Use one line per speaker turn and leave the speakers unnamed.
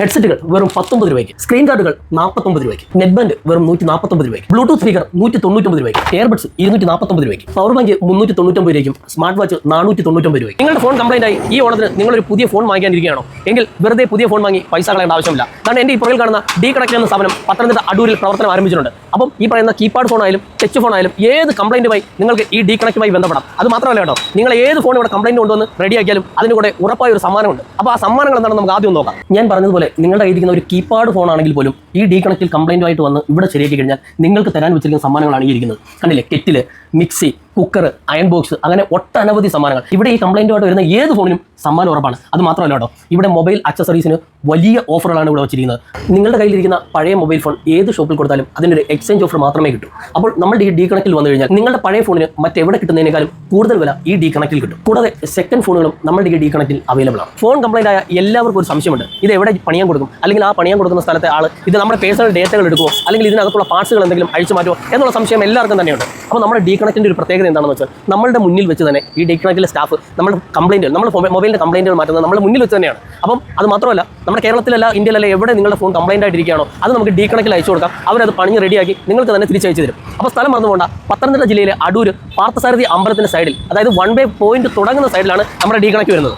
ഹെഡ്സെറ്റുകൾ വെറും പത്തൊമ്പത് രൂപയ്ക്ക്. സ്ക്രീൻ കാർഡുകൾ നാൽപ്പത്തൊമ്പത് രൂപയ്ക്ക്. നെറ്റ് ബാൻഡ് വെറും നൂറ്റി നാൽപ്പത്തൊമ്പത് രൂപയ്ക്ക്. ബ്ലൂടൂത്ത് സ്പീക്കർ നൂറ്റി തൊണ്ണൂറ്റൊമ്പത് രൂപയ്ക്ക്. എയർബഡ്സ് ഇരുന്നൂറ്റി നാൽപ്പത്തൊമ്പത് രൂപയ്ക്ക്. പവർ ബാങ്ക് മുന്നൂറ്റി തൊണ്ണൂറ്റൊമ്പത് രൂപയ്ക്കും. സ്മാർട്ട് വാച്ച് നാനൂറ്റി തൊണ്ണൂറ്റൊമ്പത് രൂപയ്ക്ക്. നിങ്ങളുടെ ഫോൺ കംപ്ലൈന്റ് ആയി ഈ ഓണത്തിന് നിങ്ങളൊരു പുതിയ ഫോൺ വാങ്ങിക്കാനിരിക്കുകയാണോ? എങ്കിൽ വെറുതെ പുതിയ ഫോൺ വാങ്ങി പൈസ കളയേണ്ട ആവശ്യമില്ല. കാരണം എന്റെ ഈ പുറകിൽ കാണുന്ന ഡി കണക്ട് എന്ന സ്ഥാപനം പത്തനംതിട്ട അടൂരിൽ പ്രവർത്തനം ആരംഭിച്ചിട്ടുണ്ട്. അപ്പം ഈ പറയുന്ന കീപാഡ് ഫോൺ ആയാലും ടച്ച് ഫോൺ ആയാലും ഏത് കംപ്ലൈന്റുമായി നിങ്ങൾക്ക് ഈ ഡി കണക്റ്റുമായി ബന്ധപ്പെടാം. അത് മാത്രമല്ല കേട്ടോ നിങ്ങൾ ഏത് ഫോൺ ഇവിടെ കംപ്ലൈന്റ് കൊണ്ടുവന്ന് റെഡിയാക്കിയാലും അതിന് കൂടെ ഉറപ്പായ ഒരു സമ്മാനമുണ്ട്. അപ്പോൾ ആ സമ്മാനങ്ങൾ എന്താണെന്ന് നമുക്ക് ആദ്യം നോക്കാം. ഞാൻ പറഞ്ഞതുപോലെ നിങ്ങളുടെ കയ്യിരിക്കുന്ന ഒരു കീപാഡ് ഫോൺ ആണെങ്കിൽ പോലും ഈ ഡി കണക്റ്റിൽ കംപ്ലൈന്റുമായിട്ട് വന്ന് ഇവിടെ ശരിയാക്കി കഴിഞ്ഞാൽ നിങ്ങൾക്ക് തരാൻ വെച്ചിരിക്കുന്ന സമ്മാനങ്ങളാണ് ഈ ഇരിക്കുന്നത്. കണ്ടില്ലേ? Kettle mixie cooker iron box അങ്ങനെ ഒട്ടനവധി സമ്മാനങ്ങൾ. ഇവിടെ ഈ കംപ്ലൈന്റുമായിട്ട് വരുന്ന ഏത് ഫോണിനും സമ്മാനം ഉറപ്പാണ്. അത് മാത്രമല്ല കേട്ടോ ഇവിടെ മൊബൈൽ അക്സസറീസിന് വലിയ ഓഫറുകളാണ് ഇവിടെ വെച്ചിരിക്കുന്നത്. നിങ്ങളുടെ കയ്യിലിരിക്കുന്ന പഴയ മൊബൈൽ ഫോൺ ഏത് ഷോപ്പിൽ കൊടുത്താലും അതിനൊരു എക്സ്ചേഞ്ച് ഓഫർ മാത്രമേ കിട്ടൂ. അപ്പോൾ നമ്മൾ ഈ ഡി കണക്റ്റിൽ വന്നു കഴിഞ്ഞാൽ നിങ്ങളുടെ പഴയ ഫോണിന് മറ്റെവിടെ കിട്ടുന്നതിനേക്കാളും കൂടുതൽ വില ഈ ഡി കണക്റ്റിൽ കിട്ടും. കൂടാതെ സെക്കൻഡ് ഫോണുകളും നമ്മളുടെ ഈ ഡി കണക്റ്റിൽ അവൈലബിൾ ആണ്. ഫോൺ കംപ്ലൈന്റ് ആയ എല്ലാവർക്കും ഒരു സംശയമുണ്ട്. ഇത് എവിടെ പണിയാൻ കൊടുക്കും? അല്ലെങ്കിൽ ആ പണിയാൻ കൊടുക്കുന്ന സ്ഥലത്തെ ആൾ ഇത് നമ്മുടെ പേഴ്സണൽ ഡേറ്റകൾ എടുക്കുമോ അല്ലെങ്കിൽ ഇതിനകത്തുള്ള പാർട്സുകൾ എന്തെങ്കിലും അഴിച്ചു മാറ്റുമോ എന്നുള്ള സംശയം എല്ലാവർക്കും തന്നെയുണ്ട്. അപ്പോൾ നമ്മുടെ ഡി കണക്റ്റിന്റെ ഒരു പ്രത്യേകത എന്താണെന്ന് വെച്ചാൽ നമ്മളുടെ മുന്നിൽ വെച്ച് തന്നെ ഈ ഡേറ്റ് കണക്റ്റിലെ സ്റ്റാഫ് നമ്മുടെ കംപ്ലൈന്റുകൾ നമ്മുടെ മൊബൈലിന്റെ കംപ്ലൈന്റുകൾ മാറ്റുന്നത് നമ്മുടെ മുന്നിൽ വെച്ച് തന്നെയാണ്. അപ്പം അത് മാത്രമല്ല നമ്മുടെ കേരളത്തിലല്ല ഇന്ത്യയിലല്ല എവിടെ നിങ്ങളുടെ ഫോൺ കംപ്ലൈന്റ് ആയിട്ടിരിക്കുകയാണോ അത് നമുക്ക് ഡി കണക്കിൽ അയച്ചു കൊടുക്കാം. അവരത് പണി റെഡിയാക്കി നിങ്ങൾക്ക് തന്നെ തിരിച്ചയച്ചു തരും. അപ്പോൾ സ്ഥലം മറന്നു പത്തനംതിട്ട ജില്ലയിലെ അടൂർ പാർത്ഥസാരഥി അമ്പലത്തിന്റെ സൈഡിൽ അതായത് വൺ വേ പോയിന്റ് തുടങ്ങുന്ന സൈഡിലാണ് നമ്മുടെ ഡി കണക്ക് വരുന്നത്.